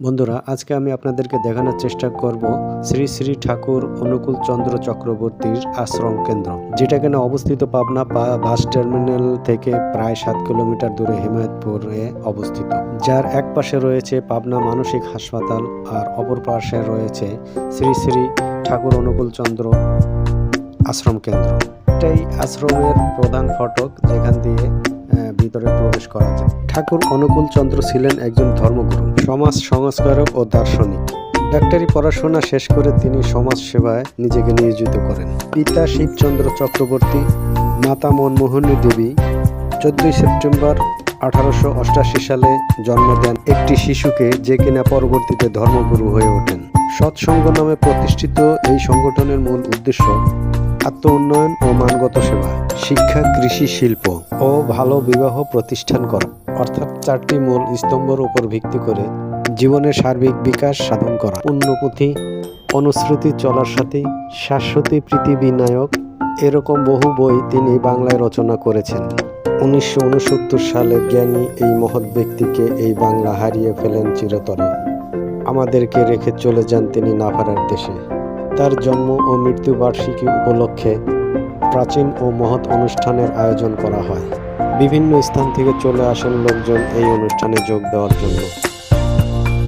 বন্ধুরা, আজকে আমি আপনাদেরকে দেখানোর চেষ্টা করব শ্রী শ্রী ঠাকুর অনুকূল চন্দ্র চক্রবর্তীর আশ্রম কেন্দ্র, যেটা কিনা অবস্থিত পাবনা বাস টার্মিনাল থেকে প্রায় সাত কিলোমিটার দূরে হিমায়তপুরে অবস্থিত, যার এক পাশে রয়েছে পাবনা মানসিক হাসপাতাল আর অপর পাশে রয়েছে শ্রী শ্রী ঠাকুর অনুকূল চন্দ্র আশ্রম কেন্দ্র। এটাই আশ্রমের প্রধান ফটক, যেখান দিয়ে ভিতরে প্রবেশ করা যায়। ঠাকুর অনুকূল চন্দ্র ছিলেন একজন ধর্মগুরু, সমাজ সংস্কারক ও দার্শনিক। ডাক্তারি পড়াশোনা শেষ করে তিনি সমাজ সেবায় নিজেকে নিয়োজিত করেন। পিতা শিবচন্দ্র চক্রবর্তী, মাতা মনমোহনী দেবী, চোদ্দই সেপ্টেম্বর আঠারোশো সালে জন্ম দেন একটি শিশুকে যে কিনা পরবর্তীতে ধর্মগুরু হয়ে ওঠেন। সৎসঙ্গ নামে প্রতিষ্ঠিত এই সংগঠনের মূল উদ্দেশ্য আত্ম উন্নয়ন ও মানগত সেবা। শিক্ষা, কৃষি, শিল্প ও ভালো বিবাহ প্রতিষ্ঠান করা। অর্থাৎ চারটি মূল স্তম্ভের উপর ভিত্তি করে জীবনের সার্বিক বিকাশ সাধন করা। পুণ্যপুঁথি অনুশ্রুতি চলার সাথে, শাশ্বতী পৃথিবী নায়ক এরকম বহু বই তিনি বাংলায় রচনা করেছেন। উনিশশো উনসত্তর সালে জ্ঞানী এই মহৎ ব্যক্তিকে এই বাংলা হারিয়ে ফেলেন চিরতরে। আমাদেরকে রেখে চলে যান তিনি নাভারার দেশে। তার জন্ম ও মৃত্যু বার্ষিকী উপলক্ষে প্রাচীন ও মহৎ অনুষ্ঠানের আয়োজন করা হয়। বিভিন্ন স্থান থেকে চলে আসেন লোকজন এই অনুষ্ঠানে যোগ দেওয়ার জন্য।